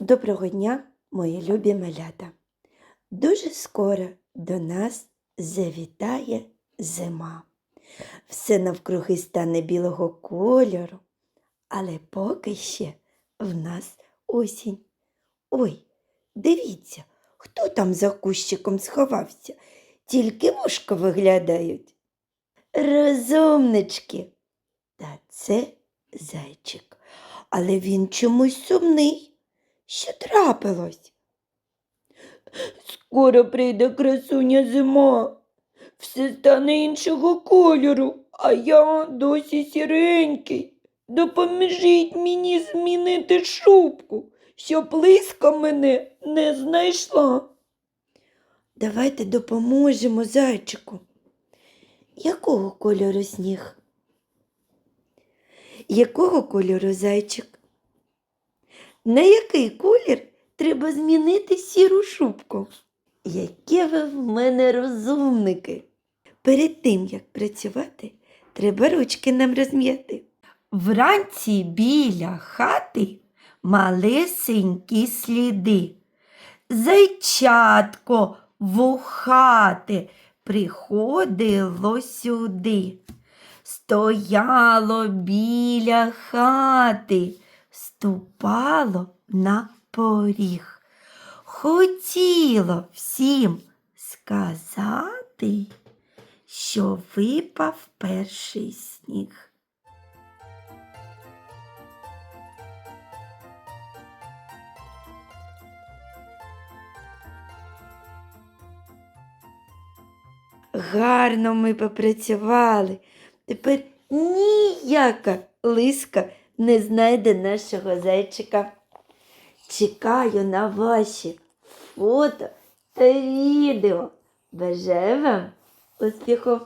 Доброго дня, мої любі малята. Дуже скоро до нас завітає зима. Все навкруги стане білого кольору, але поки ще в нас осінь. Ой, дивіться, хто там за кущиком сховався, тільки вушка виглядають. Розумнички. Та це зайчик, але він чомусь сумний. Що трапилось? Скоро прийде красуня зима. Все стане іншого кольору, а я досі сіренький. Допоможіть мені змінити шубку, щоб лиска мене не знайшла. Давайте допоможемо зайчику. Якого кольору сніг? Якого кольору зайчик? На який колір треба змінити сіру шубку? Які ви в мене розумники. Перед тим, як працювати, треба ручки нам розм'яти. Вранці біля хати малесенькі сліди. Зайчатко вухате приходило сюди. Стояло біля хати, ступало на поріг. Хотіло всім сказати, що випав перший сніг. Гарно ми попрацювали. Тепер ніяка лиска не знайде нашого зайчика. Чекаю на ваші фото та відео. Бажаю вам успіху!